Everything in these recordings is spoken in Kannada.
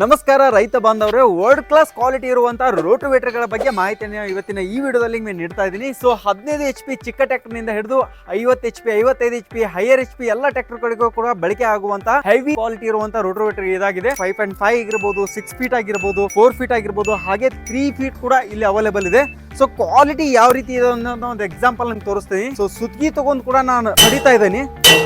ನಮಸ್ಕಾರ ರೈತ ಬಾಂಧವರೇ. ವರ್ಲ್ಡ್ ಕ್ಲಾಸ್ ಕ್ವಾಲಿಟಿ ಇರುವಂತಹ ರೋಟೋವೇಟರ್ಗಳ ಬಗ್ಗೆ ಮಾಹಿತಿಯನ್ನು ಇವತ್ತಿನ ಈ ವಿಡಿಯೋದಲ್ಲಿ ನಿಮಗೆ ನೀಡ್ತಾ ಇದ್ದೀನಿ. ಸೊ ಹದಿನೈದು ಎಚ್ ಪಿ ಚಿಕ್ಕ ಟ್ರ್ಯಾಕ್ಟರ್ನಿಂದ ಹಿಡಿದು ಐವತ್ತು ಎಚ್ ಪಿ ಐವತ್ತೈದು H P higher H P ಎಲ್ಲ ಟ್ಯಾಕ್ಟರ್ಗಳಿಗೂ ಕೂಡ ಬಳಕೆ ಆಗುವಂತಹ ಹೆವಿ ಕ್ವಾಲಿಟಿ ಇರುವಂತಹ ರೋಟೋವೇಟರ್ ಇದಾಗಿದೆ. ಫೈವ್ ಪಾಯಿಂಟ್ ಫೈವ್ ಆಗಿರ್ಬೋದು ಸಿಕ್ಸ್ ಫೀಟ್ ಆಗಿರ್ಬೋದು ಫೋರ್ ಫೀಟ್ ಆಗಿರ್ಬೋದು, ಹಾಗೆ ತ್ರೀ ಫೀಟ್ ಕೂಡ ಇಲ್ಲಿ ಅವೈಲೇಬಲ್ ಇದೆ. ಸೊ ಕ್ವಾಲಿಟಿ ಯಾವ ರೀತಿ ಇದೆ ಅನ್ನೋ ಒಂದು ಎಕ್ಸಾಂಪಲ್ ನಿಮ್ಗೆ ತೋರಿಸ್ತೀನಿ. ಸೊ ಸುತ್ಗಿ ತಗೊಂಡು ಕೂಡ ನಾನು ನಡೀತಾ ಇದ್ದೀನಿ.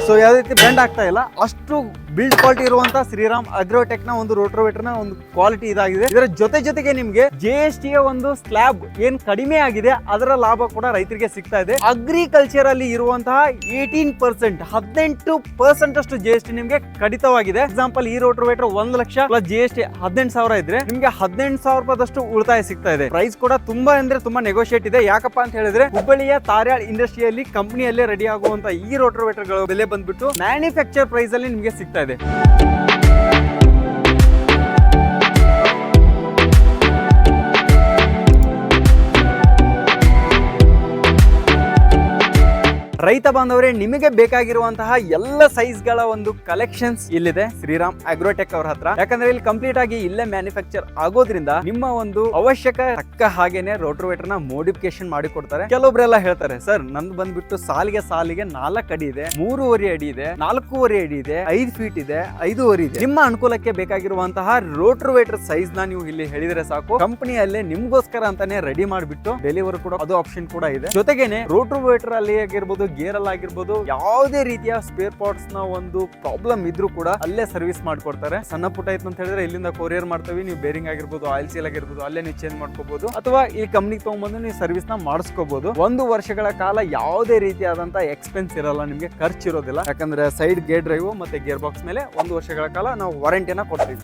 ಸೊ ಯಾವ ರೀತಿ ಬೆಂಡ್ ಆಗ್ತಾ ಇಲ್ಲ. ಅಷ್ಟು ಬಿಲ್ಡ್ ಕ್ವಾಲಿಟಿ ಇರುವಂತ ಶ್ರೀರಾಮ್ ಅಗ್ರೋಟೆಕ್ನ ಒಂದು ರೋಟ್ರೋವೇಟರ್ನ ಒಂದು ಕ್ವಾಲಿಟಿ ಇದಾಗಿದೆ. ಇದರ ಜೊತೆ ಜೊತೆಗೆ ನಿಮ್ಗೆ ಜಿ ಎಸ್ ಟಿ ಒಂದು ಸ್ಲ್ಯಾಬ್ ಏನ್ ಕಡಿಮೆ ಆಗಿದೆ, ಅದರ ಲಾಭ ಕೂಡ ರೈತರಿಗೆ ಸಿಗ್ತಾ ಇದೆ. ಅಗ್ರಿಕಲ್ಚರ್ ಅಲ್ಲಿ ಇರುವಂತಹ ಏಟೀನ್ ಪರ್ಸೆಂಟ್ ಹದಿನೆಂಟು ಪರ್ಸೆಂಟ್ ಅಷ್ಟು ಜಿ ಎಸ್ ಟಿ ನಿಮ್ಗೆ ಕಡಿತವಾಗಿದೆ. ಎಕ್ಸಾಂಪಲ್ ಈ ರೋಟ್ರೋವೇಟರ್ ಒಂದ್ lakh plus G S T ಹದಿನೆಂಟು ಸಾವಿರ ಇದ್ರೆ ನಿಮ್ಗೆ ಹದಿನೆಂಟು ಸಾವಿರ ರೂಪಾಯಿದಷ್ಟು ಉಳಿತಾಯ ಸಿಗ್ತಾ ಇದೆ. ಪ್ರೈಸ್ ಕೂಡ ತುಂಬಾ ಅಂದ್ರೆ ತುಂಬಾ ನೆಗೋಷಿಯೇಟ್ ಇದೆ. ಯಾಕಪ್ಪ ಅಂತ ಹೇಳಿದ್ರೆ, ಹುಬ್ಬಳ್ಳಿಯ ತಾರ್ಯಾಳ್ ಇಂಡಸ್ಟ್ರಿಯಲ್ಲಿ ಕಂಪನಿಯಲ್ಲೇ ರೆಡಿ ಆಗುವಂತ ಈ ರೋಟೋವೇಟರ್ಗಳು ಬೆಲೆ ಬಂದ್ಬಿಟ್ಟು ಮ್ಯಾನುಫ್ಯಾಕ್ಚರ್ ಪ್ರೈಸ್ ಅಲ್ಲಿ ನಿಮ್ಗೆ ಸಿಗ್ತಾ ಇದೆ. ರೈತ ಬಾಂಧವರೇ, ನಿಮಗೆ ಬೇಕಾಗಿರುವಂತಹ ಎಲ್ಲ ಸೈಜ್ಗಳ ಒಂದು ಕಲೆಕ್ಷನ್ಸ್ ಇಲ್ಲಿದೆ. ಶ್ರೀರಾಮ್ ಅಗ್ರೋಟೆಕ್ ಅವರ ಹತ್ರ. ಯಾಕಂದ್ರೆ ಇಲ್ಲಿ ಕಂಪ್ಲೀಟ್ ಆಗಿ ಇಲ್ಲೇ ಮ್ಯಾನುಫ್ಯಾಕ್ಚರ್ ಆಗೋದ್ರಿಂದ ನಿಮ್ಮ ಒಂದು ಅವಶ್ಯಕ ತಕ್ಕ ಹಾಗೇನೆ ರೋಟೋವೇಟರ್ನ ಮೋಡಿಫಿಕೇಶನ್ ಮಾಡಿ ಕೊಡ್ತಾರೆ ಕೆಲವೊಬ್ರೆಲ್ಲ ಹೇಳ್ತಾರೆ, ಸರ್, ನಂದು ಬಂದ್ಬಿಟ್ಟು ಸಾಲಿಗೆ ಸಾಲಿಗೆ ನಾಲ್ಕು ಅಡಿ ಇದೆ, ಮೂರುವರೆ ಅಡಿ ಇದೆ, ನಾಲ್ಕೂವರೆ ಅಡಿ ಇದೆ, ಐದು ಫೀಟ್ ಇದೆ, ಐದೂವರೆ ಇದೆ. ನಿಮ್ಮ ಅನುಕೂಲಕ್ಕೆ ಬೇಕಾಗಿರುವಂತಹ ರೋಟೋವೇಟರ್ ಸೈಜ್ನ ನೀವು ಇಲ್ಲಿ ಹೇಳಿದ್ರೆ ಸಾಕು. ಕಂಪನಿಯಲ್ಲೇ ನಿಮ್ಗೋಸ್ಕರ ಅಂತಾನೆ ರೆಡಿ ಮಾಡಿಬಿಟ್ಟು ಡೆಲಿವರಿ ಕೂಡ ಅದು ಆಪ್ಷನ್ ಕೂಡ ಇದೆ. ಜೊತೆಗೇನೆ ರೋಟೋವೇಟರ್ ಅಲ್ಲಿ ಆಗಿರ್ಬೋದು ಗೇರ್ ಅಲ್ಲಿ ಆಗಿರ್ಬೋದು, ಯಾವುದೇ ರೀತಿಯ ಸ್ಪೇರ್ ಪಾರ್ಟ್ಸ್ನ ಒಂದು ಪ್ರಾಬ್ಲಮ್ ಇದ್ರೂ ಕೂಡ ಅಲ್ಲೇ ಸರ್ವಿಸ್ ಮಾಡ್ಕೊಡ್ತಾರೆ. ಸಣ್ಣ ಪುಟ್ಟ ಇತ್ತು ಅಂತ ಹೇಳಿದ್ರೆ ಇಲ್ಲಿಂದ ಕೊರಿಯರ್ ಮಾಡ್ತೀವಿ, ನೀವು ಬೇರಿಂಗ್ ಆಗಿರ್ಬೋದು ಆಯಿಲ್ ಸೀಲ್ ಆಗಿರ್ಬೋದು, ಅಲ್ಲೇ ನೀವು ಚೇಂಜ್ ಮಾಡ್ಕೋಬಹುದು ಅಥವಾ ಈ ಕಂಪ್ನಿಗೆ ತಗೊಂಡ್ಬಂದು ನೀವು ಸರ್ವಿಸ್ನ ಮಾಡಿಸ್ಕೋಬಹುದು ಒಂದು ವರ್ಷಗಳ ಕಾಲ ಯಾವುದೇ ರೀತಿಯಾದಂತ ಎಕ್ಸ್ಪೆನ್ಸ್ ಇರಲ್ಲ, ನಿಮಗೆ ಖರ್ಚು ಇರೋದಿಲ್ಲ. ಯಾಕಂದ್ರೆ ಸೈಡ್ ಗೇರ್ ಡ್ರೈವ್ ಮತ್ತೆ ಗೇರ್ ಬಾಕ್ಸ್ ಮೇಲೆ ಒಂದು ವರ್ಷಗಳ ಕಾಲ ನಾವು ವಾರಂಟಿನ ಕೊಡ್ತೀವಿ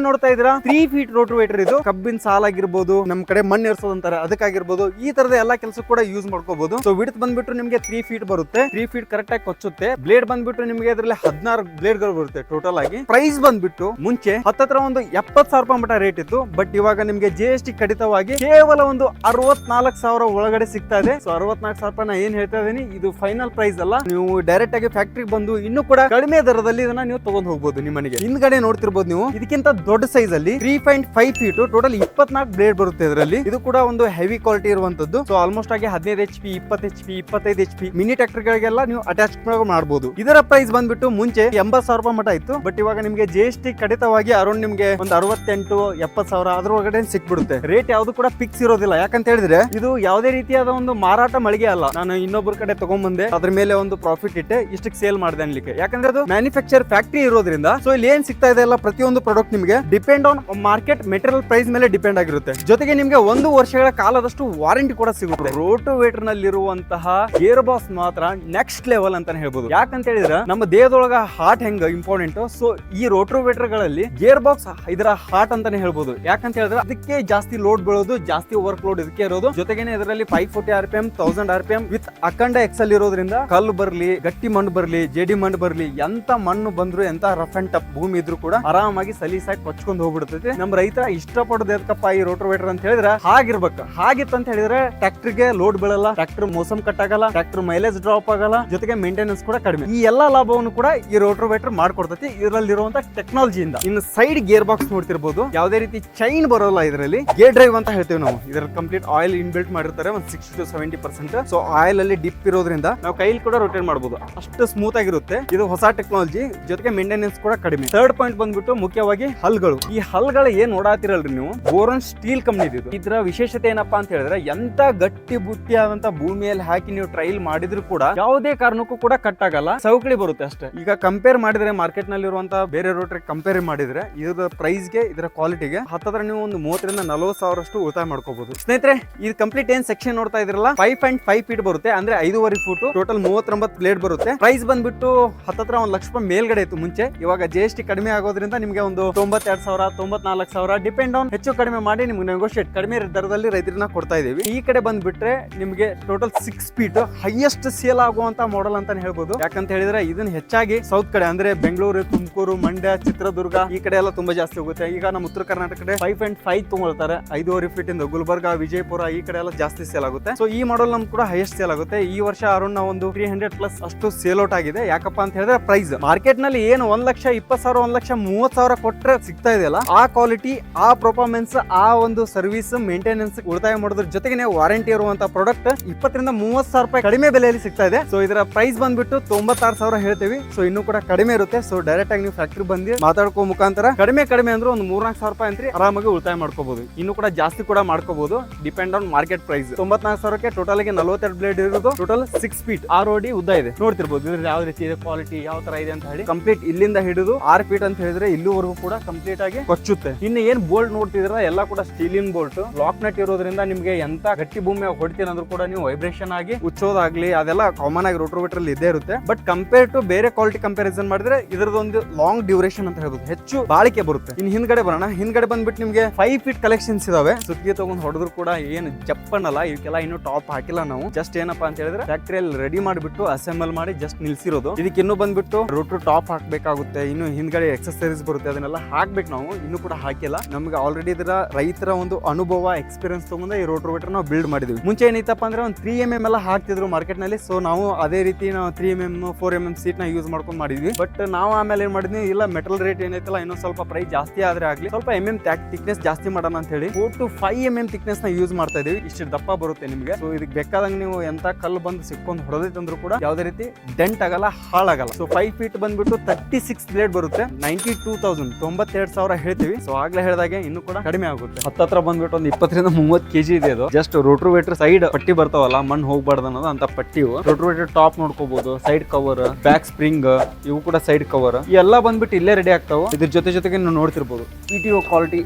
ನೀವೇನ್ ನೋಡ್ತಾ ಇದ್ರ ತ್ರೀ ಫೀಟ್ ರೋಟೋವೇಟರ್ ಇದು. ಕಬ್ಬಿನ ಸಾಲ್ ಆಗಿರ್ಬೋದು ನಮ್ ಕಡೆ ಮಣ್ಣು ಇರ್ಸೋದಂತಾರೆ ಅದಕ್ಕಾಗಿರ್ಬೋದು, ಈ ತರದ ಎಲ್ಲಾ ಕೆಲಸ ಕೂಡ ಯೂಸ್ ಮಾಡ್ಕೋಬಹುದು ಸೊ ವಿಡ್ತ್ ಬಂದ್ಬಿಟ್ಟು ನಿಮಗೆ ತ್ರೀ ಫೀಟ್ ಬರುತ್ತೆ. ತ್ರೀ ಫೀಟ್ ಕರೆಕ್ಟ್ ಆಗಿ ಕೊಚ್ಚುತ್ತೆ. ಬ್ಲೇಡ್ ಬಂದ್ಬಿಟ್ಟು ನಿಮಗೆ ಅದ್ರಲ್ಲಿ ಹದಿನಾರು ಬ್ಲೇಡ್ಗಳು ಬರುತ್ತೆ ಟೋಟಲ್ ಆಗಿ. ಪ್ರೈಸ್ ಬಂದ್ಬಿಟ್ಟು ಮುಂಚೆ ಹತ್ತತ್ರ ಒಂದು ಎಪ್ಪತ್ ಸಾವಿರ ರೂಪಾಯಿ ಮಟ್ಟ ರೇಟ್ ಇತ್ತು. ಬಟ್ ಇವಾಗ ನಿಮ್ಗೆ ಜಿ ಎಸ್ ಟಿ ಕಡಿತವಾಗಿ ಕೇವಲ ಒಂದು ಅರವತ್ನಾಲ್ಕು ಸಾವಿರ ಒಳಗಡೆ ಸಿಗ್ತಾ ಇದೆ. ಸೊ ಅರವತ್ನಾಲ್ಕು ಸಾವಿರ ರೂಪಾಯಿ ನಾ ಏನ್ ಹೇಳ್ತಾ ಇದೀನಿ ಇದು ಫೈನಲ್ ಪ್ರೈಸ್ ಅಲ್ಲ. ನೀವು ಡೈರೆಕ್ಟ್ ಆಗಿ ಫ್ಯಾಕ್ಟ್ರಿ ಬಂದು ಇನ್ನೂ ಕೂಡ ಕಡಿಮೆ ದರದಲ್ಲಿ ಇದನ್ನ ನೀವು ತಗೊಂಡ್ ಹೋಗ್ಬೋದು ನಿಮ್ಮ ಮನೆಗೆ. ಹಿಂದ್ಗಡೆ ನೋಡ್ತಿರ್ಬೋದು ನೀವು. ಇದಕ್ಕಿಂತ ದೊಡ್ಡ ಸೈಜ್ ಅಲ್ಲಿ three point five feet total ಇಪ್ಪತ್ನಾಲ್ಕು ಬ್ಲೇಡ್ ಬರುತ್ತೆ ಇದರಲ್ಲಿ. ಇದು ಕೂಡ ಒಂದು ಹೆವಿ ಕ್ವಾಲಿಟಿ ಇರುವಂತದ್ದು. ಸೊ ಆಲ್ಮೋಸ್ಟ್ ಆಗಿ ಹದಿನೈದು ಎಚ್ ಪಿ ಇಪ್ಪತ್ತು ಎಚ್ ಪಿ ಇಪ್ಪತ್ತೈದು ಎಚ್ ಪಿ ಮಿನಿ ಟ್ರಾಕ್ಟರ್ ಗಳಿಗೆಲ್ಲ ನೀವು ಅಟ್ಯಾಚ್ ಮಾಡಬಹುದು ಇದರ ಪ್ರೈಸ್ ಬಂದ್ಬಿಟ್ಟು ಮುಂಚೆ ಎಂಬತ್ ಸಾವಿರ ರೂಪಾಯಿ ಮಟ್ಟ ಇತ್ತು. ಬಟ್ ಇವಾಗ ನಿಮಗೆ ಜಿ ಎಸ್ ಟಿ ಕಡಿತವಾಗಿ ಅರೌಂಡ್ ನಿಮಗೆ ಒಂದು ಅರವತ್ತೆಂಟು ಎಪ್ಪತ್ ಸಾವಿರ ಅದ್ರ ಒಳಗಡೆ ಸಿಕ್ಬಿಡುತ್ತೆ. ರೇಟ್ ಯಾವ್ದು ಕೂಡ ಫಿಕ್ಸ್ ಇರೋದಿಲ್ಲ. ಯಾಕಂತ ಹೇಳಿದ್ರೆ, ಇದು ಯಾವುದೇ ರೀತಿಯಾದ ಒಂದು ಮಾರಾಟ ಮಳಿಗೆ ಅಲ್ಲ. ನಾನು ಇನ್ನೊಬ್ಬರ ಕಡೆ ತಗೊಂಡ್ಬಂದೆ ಅದ್ರ ಮೇಲೆ ಒಂದು ಪ್ರಾಫಿಟ್ ಇಟ್ಟೆ. ಇಷ್ಟಕ್ಕೆ ಸೇಲ್ ಮಾಡಿದೆ ಅನ್ಲಿಕ್ಕೆ. ಯಾಕಂದ್ರೆ ಅದು ಮ್ಯಾನುಫ್ಯಾಕ್ಚರ್ ಫ್ಯಾಕ್ಟರಿ ಇರೋದ್ರಿಂದ ಸೊ ಇಲ್ಲಿ ಏನ್ ಸಿಗ್ತಾ ಇದೆ ಅಲ್ಲ ಪ್ರತಿಯೊಂದು ಪ್ರಾಡಕ್ಟ್ ನಿಮಗೆ depend on market material price ಮೇಲೆ ಡಿಪೆಂಡ್ ಆಗಿರುತ್ತೆ. ಜೊತೆಗೆ ನಿಮ್ಗೆ ಒಂದು ವರ್ಷಗಳ ಕಾಲದಷ್ಟು ವಾರಂಟಿ ಕೂಡ ಸಿಗುತ್ತೆ. ರೋಟೋವೇಟರ್ ನಲ್ಲಿರುವಂತಹ ಏರ್ ಬಾಸ್ ಮಾತ್ರ ನೆಕ್ಸ್ಟ್ ಲೆವೆಲ್ ಅಂತಾನೆ ಹೇಳ್ಬೋದು. ಯಾಕಂತ ಹೇಳಿದ್ರೆ ನಮ್ಮ ದೇಹದೊಳಗ ಹಾರ್ಟ್ ಹೆಂಗ್ ಇಂಪಾರ್ಟೆಂಟ್ ಸೊ ಈ ರೋಟೋವೇಟರ್ಗಳಲ್ಲಿ ಗೇರ್ ಬಾಕ್ಸ್ ಇದರ ಹಾರ್ಟ್ ಅಂತಾನೆ ಹೇಳ್ಬೋದು. ಯಾಕಂತ ಹೇಳಿದ್ರೆ ಅದಕ್ಕೆ ಜಾಸ್ತಿ ಲೋಡ್ ಬೀಳೋದು, ಜಾಸ್ತಿ ವರ್ಕ್ ಲೋಡ್ ಇದಕ್ಕೆ ಇರೋದು. ಜೊತೆಗೆ ಇದರಲ್ಲಿ five forty R P M thousand R P M with ಅಖಂಡ ಎಕ್ಸಲ್ ಇರೋದ್ರಿಂದ ಕಲ್ಲು ಬರ್ಲಿ, ಗಟ್ಟಿ ಮಣ್ಣು ಬರ್ಲಿ, ಜೇಡಿ ಮಣ್ಣು ಬರ್ಲಿ, ಎಂತ ಮಣ್ಣು ಬಂದ್ರು, ಎಂತ ರಫ್ ಅಂಡ್ ಟಫ್ ಭೂಮಿ ಇದ್ರು ಕೂಡ ಆರಾಮಾಗಿ ಸಲೀಸಾಗಿ ಕೊಚ್ಕೊಂಡು ಹೋಗ್ಬಿಡ್ತೈತಿ. ನಮ್ಮ ರೈತ ಇಷ್ಟಪಡೋದು ಎದಕ್ಕಪ್ಪ ಈ ರೋಟೋವೇಟರ್ ಅಂತ ಹೇಳಿದ್ರೆ ಹಾಗಿರ್ಬೇಕು. ಹಾಗಿತ್ತು ಅಂತ ಹೇಳಿದ್ರೆ ಟ್ರಾಕ್ಟರ್ಗೆ ಲೋಡ್ ಬೀಳಲ್ಲ ಟ್ರಾಕ್ಟರ್ ಮೋಸಮ್ ಕಟ್ ಆಗಲ್ಲ ಟ್ರಾಕ್ಟರ್ ಮೈಲೇಜ್ ಡ್ರಾಪ್ ಆಗಲ್ಲ, ಜೊತೆಗೆ ಮೇಂಟೆನೆನ್ಸ್ ಕೂಡ ಕಡಿಮೆ. ಈ ಎಲ್ಲಾ ಲಾಭವನ್ನು ಕೂಡ ಈ ರೋಟೋವೇಟರ್ ಮಾಡ್ಕೊಡ್ತೈತಿ. ಇದರಲ್ಲಿರುವಂತ ಟೆಕ್ನಾಲಜಿಯಿಂದ ಇನ್ನು ಸೈಡ್ ಗೇರ್ ಬಾಕ್ಸ್ ನೋಡ್ತಿರ್ಬೋದು. ಯಾವುದೇ ರೀತಿ ಚೈನ್ ಬರೋಲ್ಲ ಇದರಲ್ಲಿ. ಗೇರ್ ಡ್ರೈವ್ ಅಂತ ಹೇಳ್ತೀವಿ ನಾವು. ಇದರಲ್ಲಿ ಕಂಪ್ಲೀಟ್ ಆಯಿಲ್ ಇನ್ಬಿಲ್ಟ್ ಮಾಡಿರ್ತಾರೆ, ಒಂದು sixty to seventy percent so oil ಅಲ್ಲಿ ಡಿಪ್ ಇರೋದ್ರಿಂದ ನಾವು ಕೈಲಿ ಕೂಡ ರೊಟೇಟ್ ಮಾಡಬಹುದು ಅಷ್ಟು ಸ್ಮೂತ್ ಆಗಿರುತ್ತೆ. ಇದು ಹೊಸ ಟೆಕ್ನಾಲಜಿ ಜೊತೆಗೆ ಮೇಂಟೆನೆನ್ಸ್ ಕೂಡ ಕಡಿಮೆ. ಥರ್ಡ್ ಪಾಯಿಂಟ್ ಬಂದ್ಬಿಟ್ಟು ಮುಖ್ಯವಾಗಿ ಹಲ್ಗಳು. ಈ ಹಲ್ಗಳ ಏನ್ ನೋಡಾತಿರಲ್ರಿ ನೀವು? ಬೋರನ್ ಸ್ಟೀಲ್ ಕಂಪ್ನಿ ಇದು. ಇದರ ವಿಶೇಷತೆ ಏನಪ್ಪಾ ಅಂತ ಹೇಳಿದ್ರೆ, ಎಂತ ಗಟ್ಟಿ ಬುತ್ತಿ ಆದಂತ ಭೂಮಿಯಲ್ಲಿ ಹಾಕಿ ನೀವು ಟ್ರೈಲ್ ಮಾಡಿದ್ರು ಕೂಡ ಯಾವುದೇ ಕಾರಣಕ್ಕೂ ಕೂಡ ಕಟ್ ಆಗಲ್ಲ. ಸೌಕಳಿ ಬರುತ್ತೆ ಅಷ್ಟೇ. ಈಗ ಕಂಪೇರ್ ಮಾಡಿದ್ರೆ ಮಾರ್ಕೆಟ್ನಲ್ಲಿ ಇರುವಂತ ಬೇರೆ ರೋಟ್ರಿ ಕಂಪೇರ್ ಮಾಡಿದ್ರೆ, ಇದರ ಪ್ರೈಸ್ಗೆ, ಇದರ ಕ್ವಾಲಿಟಿಗೆ ಹತ್ತತ್ರ ನೀವು ಒಂದು ಮೂವತ್ತರಿಂದ ನಲವತ್ತು ಸಾವಿರಷ್ಟು ಉಳಿತಾಯ ಮಾಡ್ಕೋಬಹುದು ಸ್ನೇಹಿತರೆ, ಇದು ಕಂಪ್ಲೀಟ್ ಏನ್ ಸೆಕ್ಷನ್ ನೋಡ್ತಾ ಇದ್ರಲ್ಲ ಫೈವ್ ಪಾಯಿಂಟ್ ಫೈವ್ ಫೀಟ್ ಬರುತ್ತೆ, ಅಂದ್ರೆ ಐದೂವರೆ ಫೂಟ್ ಟೋಟಲ್ ಮೂವತ್ತೊಂಬತ್ತು ಪ್ಲೇಟ್ ಬರುತ್ತೆ. ಪ್ರೈಸ್ ಬಂದ್ಬಿಟ್ಟು ಹತ್ತತ್ರ ಒಂದು ಲಕ್ಷ ರೂಪಾಯಿ ಮೇಲ್ಗಡೆ ಇತ್ತು ಮುಂಚೆ. ಇವಾಗ ಜಿ ಕಡಿಮೆ ಆಗೋದ್ರಿಂದ ನಿಮಗೆ ಒಂದು ತೊಂಬತ್ತು ತೊಂಬತ್ತೆರಡು ಸಾವಿರ, ತೊಂಬತ್ನಾಲ್ಕು ಸಾವಿರ ಡಿಪೆಂಡ್ ಆನ್ ಹೆಚ್ಚು ಕಡಿಮೆ ಮಾಡಿ ನಿಮ್ಗೆ ನೆಗೋಷಿಯೇಟ್ ಕಡಿಮೆ ದರದಲ್ಲಿ ರೈತರನ್ನ ಕೊಡ್ತಾ ಇದೀವಿ. ಈ ಕಡೆ ಬಂದ್ಬಿಟ್ರೆ ನಿಮಗೆ total six feet highest sale ಆಗುವಂತ ಮಾಡೆಲ್ ಅಂತ ಹೇಳ್ಬೋದು. ಯಾಕಂತ ಹೇಳಿದ್ರೆ ಇದನ್ನ ಹೆಚ್ಚಾಗಿ ಸೌತ್ ಕಡೆ ಅಂದ್ರೆ ಬೆಂಗಳೂರು, ತುಮಕೂರು, ಮಂಡ್ಯ, ಚಿತ್ರದುರ್ಗ ಈ ಕಡೆ ಎಲ್ಲ ತುಂಬಾ ಜಾಸ್ತಿ ಹೋಗುತ್ತೆ. ಈಗ ನಮ್ಮ ಉತ್ತರ ಕರ್ನಾಟಕ ಕಡೆ ಫೈವ್ ಪಾಯಿಂಟ್ ಫೈವ್ ತಗೊಳ್ತಾರೆ. ಐದುವರೆ ಫೀಟ್ ಇಂದ ಗುಲ್ಬರ್ಗ, ವಿಜಯಪುರ ಈ ಕಡೆ ಎಲ್ಲ ಜಾಸ್ತಿ ಸೇಲ್ ಆಗುತ್ತೆ. ಸೊ ಈ ಮಾಡೆಲ್ ನಮ್ ಕೂಡ ಹೈಯೆಸ್ಟ್ ಸೇಲ್ ಆಗುತ್ತೆ. ಈ ವರ್ಷ ಅರುಣ್ ಒಂದು ತ್ರೀ ಹಂಡ್ರೆಡ್ ಪ್ಲಸ್ ಅಷ್ಟು ಸೇಲ್ ಔಟ್ ಆಗಿದೆ. ಯಾಕಪ್ಪ ಅಂತ ಹೇಳಿದ್ರೆ ಪ್ರೈಸ್ ಮಾರ್ಕೆಟ್ನಲ್ಲಿ ಏನು ಒಂದ್ ಲಕ್ಷ, ಇಪ್ಪತ್ತು ಸಾವಿರ, ಒಂದ್ ಲಕ್ಷ ಮೂವತ್ ಸಾವಿರ ಕೊಟ್ರೆ ಸಿಗ್ತಾ ಇದೆಯಲ್ಲ, ಆ ಕ್ವಾಲಿಟಿ ಆ ಪರ್ಫಾರ್ಮೆನ್ಸ್ ಆ ಒಂದು ಸರ್ವಿಸ್ ಮೇಂಟೆನೆನ್ಸ್ ಉಳಿತಾಯ ಮಾಡೋದ್ರ ಜೊತೆಗೆ ವಾರಂಟಿ ಇರುವಂತಹ ಪ್ರಾಡಕ್ಟ್ ಇಪ್ಪತ್ತರಿಂದ ಮೂವತ್ ಸಾವಿರ ರೂಪಾಯಿ ಕಡಿಮೆ ಬೆಲೆಯಲ್ಲಿ ಸಿಗ್ತಾ ಇದೆ. ಸೊ ಇದರ ಪ್ರೈಸ್ ಬಂದ್ಬಿಟ್ಟು ತೊಂಬತ್ತಾರು ಸಾವಿರ ಹೇಳ್ತೀವಿ. ಸೊ ಇನ್ನು ಕೂಡ ಕಡಿಮೆ ಇರುತ್ತೆ. ಸೊ ಡೈರೆಕ್ಟ್ ಆಗಿ ನೀವು ಫ್ಯಾಕ್ಟ್ರಿ ಬಂದು ಮಾತಾಡ್ಕೋ ಮುಖಾಂತರ ಕಡಿಮೆ ಕಡಿಮೆ ಅಂದ್ರೆ ಒಂದು ಮೂರ್ನಾಲ್ಕು ಸಾವಿರ ರೂಪಾಯಿ ಅಂತ ಆರಾಮಾಗಿ ಉಳಿತಾಯ ಮಾಡ್ಕೋಬಹುದು ಇನ್ನು ಕೂಡ ಜಾಸ್ತಿ ಕೂಡ ಮಾಡ್ಕೋಬಹುದು ಡಿಪೆಂಡ್ ಆನ್ ಮಾರ್ಕೆಟ್ ಪ್ರೈಸ್ ತೊಂಬತ್ನಾಲ್ಕು ಸಾವಿರಕ್ಕೆ ಟೋಟಲ್ ಆಗಿ ನಲವತ್ತೆರಡು ಬ್ಲೇಡ್ ಇರೋದು. ಟೋಟಲ್ ಸಿಕ್ಸ್ ಫೀಟ್ ಆರು ಅಡಿ ಉದ್ದ ಇದೆ. ನೋಡ್ತಿರ್ಬೋದು ಇದ್ರ ಯಾವ ರೀತಿ ಇದೆ ಕ್ವಾಲಿಟಿ ಯಾವ ತರ ಇದೆ ಅಂತ ಹೇಳಿ. ಕಂಪ್ಲೀಟ್ ಇಲ್ಲಿಂದ ಹಿಡಿದು ಆರ್ ಫೀಟ್ ಅಂತ ಹೇಳಿದ್ರೆ ಇಲ್ಲಿವರೆಗೂ ಕೂಡ ಕಂಪ್ಲೀಟ್ ಆಗಿ ಕೊಚ್ಚುತ್ತೆ. ಇನ್ನು ಏನ್ ಬೋಲ್ಟ್ ನೋಡ್ತಿದ್ರ ಎಲ್ಲಾ ಕೂಡ ಸ್ಟೀಲಿನ್ ಬೋಲ್ಟ್ ಲಾಕ್ ನಟ್ ಇರೋದ್ರಿಂದ ನಿಮ್ಗೆ ಎಂತ ಗಟ್ಟಿ ಭೂಮಿ ಅಂದ್ರೂ ಕೂಡ ನೀವು ವೈಬ್ರೇಷನ್ ಆಗಿ ಉಚ್ಚೋದಾಗ್ಲಿ ಅದೆಲ್ಲ ಕಾಮನ್ ಆಗಿ ರೋಟ್ರೋವೇಟರ್ ಅಲ್ಲಿ ಇದೇ ಇರುತ್ತೆ. ಬಟ್ ಕಂಪೇರ್ ಟು ಬೇರೆ ಕ್ವಾಲಿಟಿ ಕಂಪಾರಿಸನ್ ಮಾಡಿದ್ರೆ ಇದ್ರದೊಂದು ಲಾಂಗ್ ಡ್ಯೂರೇಷನ್ ಅಂತ ಹೇಳ್ಬೋದು. ಹೆಚ್ಚು ಬಾಳಿಕೆ ಬರುತ್ತೆ. ಇನ್ನು ಹಿಂದ್ಗಡೆ ಬರೋಣ. ಹಿಂದ್ಗಡೆ ಬಂದ್ಬಿಟ್ಟು ನಿಮ್ಗೆ ಫೈವ್ ಫೀಟ್ ಕಲೆಕ್ಷನ್ಸ್ ಇದಾವೆ. ಸುತ್ತಿಗೆ ತಗೊಂಡ್ ಹೊಡೆದ್ರು ಕೂಡ ಏನು ಜಪ್ಪನ್ನಲ್ಲ ಇವಕ್ಕೆಲ್ಲ ಇನ್ನು ಟಾಪ್ ಹಾಕಿಲ್ಲ ನಾವು. ಜಸ್ಟ್ ಏನಪ್ಪಾ ಅಂತ ಹೇಳಿದ್ರೆ ಫ್ಯಾಕ್ಟ್ರಿಯಲ್ಲಿ ರೆಡಿ ಮಾಡಿಬಿಟ್ಟು ಅಸೆಂಬಲ್ ಮಾಡಿ ಜಸ್ಟ್ ನಿಲ್ಸಿರೋದು. ಇದಕ್ಕೆ ಇನ್ನು ಬಂದ್ಬಿಟ್ಟು ರೋಟ್ರು ಟಾಪ್ ಹಾಕಬೇಕಾಗುತ್ತೆ. ಇನ್ನು ಹಿಂದ್ಗಡೆ ಎಕ್ಸಸರೀಸ್ ಬರುತ್ತೆ. ಅದನ್ನೆಲ್ಲ ಹಾಕ್ಬೇಕು ನಾವು, ಇನ್ನು ಕೂಡ ಹಾಕಿಲ್ಲ. ನಮ್ಗೆ ಆಲ್ರೆಡಿ ಇದರ ರೈತರ ಒಂದು ಅನುಭವ ಎಕ್ಸ್ಪೀರಿಯನ್ಸ್ ತಗೊಂಡು ಈ ರೋಟ್ರೋವೇಟರ್ ನಾವು ಬಿಲ್ಡ್ ಮಾಡಿದ್ವಿ. ಮುಂಚೆ ಏನಿತ್ತಪ್ಪ ಅಂದ್ರೆ ಒಂದು ತ್ರೀ ಎಂ ಎಂ ಎಲ್ಲ ಹಾಕ್ತಿದ್ರು ಮಾರ್ಕೆಟ್ನಲ್ಲಿ ಸೊ ನಾವು ಅದೇ ರೀತಿ ನಾವು three M M four M M ಸೀಟ್ನ use ಮಾಡ್ಕೊಂಡು ಮಾಡಿದ್ವಿ. ಬಟ್ ನಾವು ಆಮೇಲೆ ಏನ್ ಮಾಡಿದ್ವಿ, ಇಲ್ಲ ಮೆಟಲ್ ರೇಟ್ ಏನೈತಲ್ಲ ಇನ್ನೊಂದು ಸ್ವಲ್ಪ ಪ್ರೈಸ್ ಜಾಸ್ತಿ ಆದ್ರೆ ಆಗ್ಲಿ, ಸ್ವಲ್ಪ ಎಂ ಎಂ ಥಿಕ್ನೆಸ್ ಜಾಸ್ತಿ ಮಾಡೋಣ ಅಂತ ಹೇಳಿ four to five M M ಥಿಕ್ನೆಸ್ನ use ಮಾಡ್ತಾ ಇದೀವಿ ಇಷ್ಟು ದಪ್ಪ ಬರುತ್ತೆ ನಿಮಗೆ. ಸೊ ಇದಕ್ಕೆ ಬೇಕಾದಂಗ ನೀವು ಎಂತ ಕಲ್ಲು ಬಂದು ಸಿಕ್ಕೊಂಡು ಹೊಡೆದೈತಂದ್ರೂ ಕೂಡ ಯಾವುದೇ ರೀತಿ ಡೆಂಟ್ ಆಗಲ್ಲ, ಹಾಳಾಗಲ್ಲ. ಸೊ ಫೈವ್ ಫೀಟ್ ಬಂದ್ಬಿಟ್ಟು ತರ್ಟಿ ಸಿಕ್ಸ್ ಬ್ಲೇಡ್ ಬರುತ್ತೆ. ನೈಂಟಿ ಟೂ ತೌಸಂಡ್ ತೊಂಬತ್ತೆರಡು ಸಾವಿರ ಹೇಳ್ತೀವಿ. ಸೊ ಆಗ್ಲೇ ಹೇಳಿದಾಗೆ ಇನ್ನು ಕೂಡ ಕಡಿಮೆ ಆಗುತ್ತೆ. ಹತ್ತತ್ರ ಬಂದ್ಬಿಟ್ಟು ಒಂದು ಇಪ್ಪತ್ತರಿಂದ ಮೂವತ್ತು ಕೆಜಿ ಇದೆ ಅದು ಜಸ್ಟ್ ರೋಟ್ರೋವೇಟರ್ ಸೈಡ್ ಪಟ್ಟಿ ಬರ್ತಾವಲ್ಲ, ಮಣ್ಣು ಹೋಗ್ಬಾರ್ದು ಅನ್ನೋದು ಅಂತ ಪಟ್ಟಿ ರೋಟ್ರೋವೇಟರ್ ಟಾಪ್ ನೋಡ್ಕೋಬಹುದು ಸೈಡ್ ಕವರ್ ಬ್ಯಾಕ್ ಸ್ಪ್ರಿಂಗ್ ಇವು ಕೂಡ ಸೈಡ್ ಕವರ್ ಎಲ್ಲ ಬಂದ್ಬಿಟ್ಟು ಇಲ್ಲೇ ರೆಡಿ ಆಗ್ತಾವ. ಇದ್ರ ಜೊತೆ ಜೊತೆಗೆ ನೀವು ನೋಡ್ತಿರ್ಬೋದು. ಟಿ ಕ್ವಾಲಿಟಿ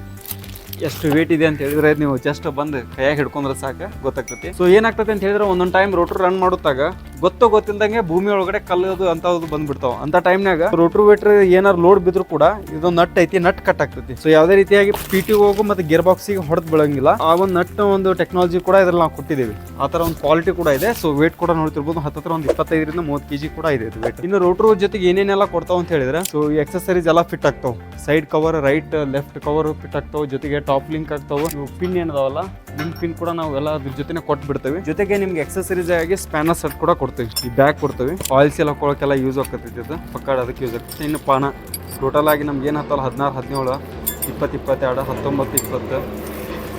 ಎಷ್ಟು ವೇಟ್ ಇದೆ ಅಂತ ಹೇಳಿದ್ರೆ ನೀವು ಜಸ್ಟ್ ಬಂದು ಕೈಯಾಗಿ ಹಿಡ್ಕೊಂಡ್ರೆ ಸಾಕು, ಗೊತ್ತಾಗ್ತೈತಿ. ಸೊ ಏನಾಗ್ತದೆ ಅಂತ ಹೇಳಿದ್ರೆ ಒಂದೊಂದು ಟೈಮ್ ರೋಟರ್ ರನ್ ಮಾಡುತ್ತಾಗ ಗೊತ್ತೋ ಗೊತ್ತಿಲ್ದಂಗೆ ಭೂಮಿ ಒಳಗಡೆ ಕಲ್ಲದು ಅಂತ ಬಂದ್ಬಿಡ್ತಾವ. ಅಂತ ಟೈಮ್ನಾಗ ರೋಟ್ರೋವೇಟರ್ ಏನಾರು ಲೋಡ್ ಬಿದ್ರು ಕೂಡ ಇದು ನಟ್ ಐತಿ ನಟ್ ಕಟ್ ಆಗ್ತೈತಿ. ಸೊ ಯಾವುದೇ ರೀತಿಯಾಗಿ ಪಿ ಟಿ ಹೋಗು ಮತ್ತೆ ಗೇರ್ ಬಾಕ್ಸಿಗೆ ಹೊಡೆದ್ ಬೀಳಂಗಿಲ್ಲ. ಆ ಒಂದು ನಟ್ ಒಂದು ಟೆಕ್ನಾಲಜಿ ಕೂಡ ಇದ್ರಲ್ಲಿ ನಾವು ಕೊಟ್ಟಿದ್ದೀವಿ ಆ ತರ ಒಂದು ಕ್ವಾಲಿಟಿ ಕೂಡ ಇದೆ. ಸೊ ವೇಟ್ ಕೂಡ ನೋಡ್ತಿರ್ಬೋದು. ಹತ್ತತ್ರ ಒಂದು ಇಪ್ಪತ್ತೈದರಿಂದ ಮೂವತ್ತು ಕೆಜಿ ಕೂಡ ಇದೆ ವೇಟ್ ಇನ್ನು ರೋಟ್ರು ಜೊತೆಗೆ ಏನೇನೆಲ್ಲ ಕೊಡ್ತಾವ ಅಂತ ಹೇಳಿದ್ರೆ ಸೊ ಈ ಎಕ್ಸಸರೀಸ್ ಎಲ್ಲ ಫಿಟ್ ಆಗ್ತಾವ. Side cover right left cover fit ಆಗ್ತಾವ. ಜೊತೆಗೆ ಟಾಪ್ ಲಿಂಕ್ ಆಗ್ತಾವ. ಪಿನ್ ಏನದಾವಲ್ಲ ಲಿಂಕ್ ಪಿನ್ ಕೂಡ ನಾವು ಎಲ್ಲ ಅದ್ರ ಜೊತೆ ಕೊಟ್ಟು ಜೊತೆಗೆ ನಿಮ್ಗೆ ಎಕ್ಸಸರೀಸ್ ಆಗಿ ಸ್ಪ್ಯಾನರ್ ಸೆಟ್ ಕೂಡ ಕೊಡ್ತೀವಿ. ಈ ಬ್ಯಾಗ್ ಕೊಡ್ತೇವೆ. ಆಯಿಲ್ಸ್ ಎಲ್ಲ ಹಾಕೊಳಕ್ಕೆಲ್ಲ ಯೂಸ್ ಆಗ್ತೈತಿ ಇದು. ಪಕ್ಕಾಡ ಅದಕ್ಕೆ ಯೂಸ್ ಆಗ್ತೈತಿ. ಇನ್ನು ಪಾನ. ಟೋಟಲ್ ಆಗಿ ನಮ್ಗೆ ಏನು ಹತ್ತಲ್ಲ ಹದಿನಾರು, ಹದಿನೇಳು, ಇಪ್ಪತ್ತು, ಇಪ್ಪತ್ತೆರಡು, ಹತ್ತೊಂಬತ್ತು, ಇಪ್ಪತ್ತು.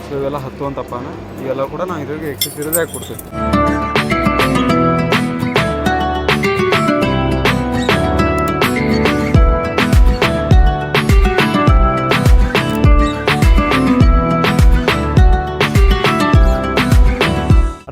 ಸೊ ಇವೆಲ್ಲ ಹತ್ತು ಅಂತ ಪಾನ. ಇವೆಲ್ಲ ಕೂಡ ನಾವು ಇದ್ರಿಗೆ ಎಕ್ಸಸ್ ಇರೋದೇ ಕೊಡ್ತೀವಿ.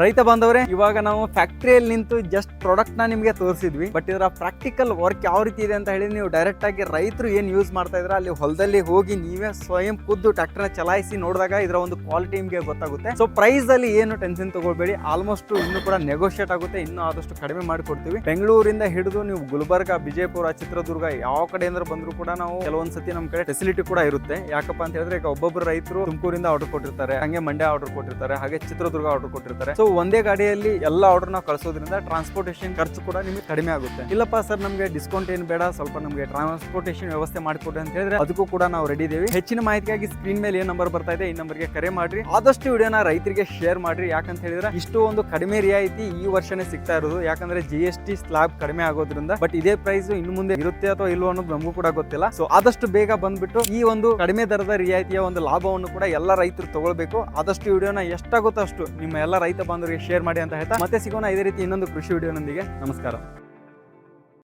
ರೈತ ಬಾಂಧವರೇ, ಇವಾಗ ನಾವು ಫ್ಯಾಕ್ಟ್ರಿಯಲ್ಲಿ ನಿಂತು ಜಸ್ಟ್ ಪ್ರಾಡಕ್ಟ್ನ ನಿಮಗೆ ತೋರಿಸಿದ್ವಿ. ಬಟ್ ಇದರ ಪ್ರಾಕ್ಟಿಕಲ್ ವರ್ಕ್ ಯಾವ ರೀತಿ ಇದೆ ಅಂತ ಹೇಳಿ ನೀವು ಡೈರೆಕ್ಟ್ ಆಗಿ ರೈತರು ಏನ್ ಯೂಸ್ ಮಾಡ್ತಾ ಇದ್ರ, ಅಲ್ಲಿ ಹೊಲದಲ್ಲಿ ಹೋಗಿ ನೀವೇ ಸ್ವಯಂ ಖುದ್ದು ನ ಚಲಾಯಿಸಿ ನೋಡಿದಾಗ ಇದರ ಒಂದು ಕ್ವಾಲಿಟಿ ನಿಮಗೆ ಗೊತ್ತಾಗುತ್ತೆ. ಸೊ ಪ್ರೈಸ್ ಅಲ್ಲಿ ಏನು ಟೆನ್ಷನ್ ತಗೋಬೇಡಿ ಆಲ್ಮೋಸ್ಟ್ ಇನ್ನು ಕೂಡ ನೆಗೋಷಿಯೇಟ್ ಆಗುತ್ತೆ, ಇನ್ನು ಆದಷ್ಟು ಕಡಿಮೆ ಮಾಡಿಕೊಡ್ತೀವಿ. ಬೆಂಗಳೂರಿಂದ ಹಿಡಿದು ನೀವು ಗುಲ್ಬರ್ಗ ವಿಜಯಪುರ ಚಿತ್ರದುರ್ಗ ಯಾವ ಕಡೆ ಕಡೆಯಿಂದ ಬಂದ್ರು ಕೂಡ ನಾವು ಕೆಲವೊಂದ್ಸತಿ ನಮ್ಮ ಕಡೆ ಫೆಸಿಲಿಟಿ ಕೂಡ ಇರುತ್ತೆ. ಯಾಕಪ್ಪ ಅಂತ ಹೇಳಿದ್ರೆ ಈಗ ಒಬ್ಬೊಬ್ರು ರೈತರು ತುಮಕೂರಿಂದ ಆರ್ಡರ್ ಕೊಟ್ಟಿರ್ತಾರೆ, ಹಂಗೆ ಮಂಡ್ಯ ಆರ್ಡರ್ ಕೊಟ್ಟಿರ್ತಾರೆ, ಹಾಗೆ ಚಿತ್ರದುರ್ಗ ಆರ್ಡರ್ ಕೊಟ್ಟಿರ್ತಾರೆ. ಸೊ ಒಂದೇ ಗಾಡಿಯಲ್ಲಿ ಎಲ್ಲ ಆರ್ಡರ್ ನಾವು ಕಳಿಸೋದ್ರಿಂದ ಟ್ರಾನ್ಸ್ಪೋರ್ಟೇಷನ್ ಖರ್ಚು ಕೂಡ ನಿಮಗೆ ಕಡಿಮೆ ಆಗುತ್ತೆ. ಇಲ್ಲಪ್ಪ ಸರ್ ನಮಗೆ ಡಿಸ್ಕೌಂಟ್ ಏನು ಬೇಡ, ಸ್ವಲ್ಪ ನಮಗೆ ಟ್ರಾನ್ಸ್ಪೋರ್ಟೇಷನ್ ವ್ಯವಸ್ಥೆ ಮಾಡಿಕೊಡಿ ಅಂತ ಹೇಳಿದ್ರೆ ಅದಕ್ಕೂ ಕೂಡ ನಾವು ರೆಡಿ ಇದ್ದೀವಿ ಹೆಚ್ಚಿನ ಮಾಹಿತಿಗಾಗಿ ಸ್ಕ್ರೀನ್ ಮೇಲೆ ಏನು ನಂಬರ್ ಬರ್ತಾ ಇದೆ ಈ ನಂಬರ್ಗೆ ಕರೆ ಮಾಡಿ ಆದಷ್ಟು ವಿಡಿಯೋನ ರೈತರಿಗೆ ಶೇರ್ ಮಾಡ್ರಿ. ಯಾಕಂತ ಹೇಳಿದ್ರೆ ಇಷ್ಟು ಒಂದು ಕಡಿಮೆ ರಿಯಾಯಿತಿ ಈ ವರ್ಷನೇ ಸಿಗ್ತಾ ಇರೋದು. ಯಾಕಂದ್ರೆ ಜಿ ಎಸ್ ಟಿ ಸ್ಲಾಬ್ ಕಡಿಮೆ ಆಗೋದ್ರಿಂದ ಬಟ್ ಇದೇ ಪ್ರೈಸ್ ಇನ್ನು ಮುಂದೆ ಇರುತ್ತೆ ಅಥವಾ ಇಲ್ವೋ ಅನ್ನೋದು ನಮಗೂ ಕೂಡ ಗೊತ್ತಿಲ್ಲ. ಸೊ ಆದಷ್ಟು ಬೇಗ ಬಂದ್ಬಿಟ್ಟು ಈ ಒಂದು ಕಡಿಮೆ ದರದ ರಿಯಾಯಿತಿಯ ಒಂದು ಲಾಭವನ್ನು ಕೂಡ ಎಲ್ಲ ರೈತರು ತಗೊಳ್ಬೇಕು. ಆದಷ್ಟು ವಿಡಿಯೋನ ಎಷ್ಟಾಗುತ್ತೋ ಅಷ್ಟು ನಿಮ್ಮ ಎಲ್ಲ ರೈತ ಬಾಂಧವರಿಗೆ ಶೇರ್ ಮಾಡಿ ಅಂತ ಹೇಳ್ತಾ. ಮತ್ತೆ ಸಿಗೋಣ ಇದೇ ರೀತಿ ಇನ್ನೊಂದು ಕೃಷಿ ವಿಡಿಯೋನೊಂದಿಗೆ ನಮಸ್ಕಾರ.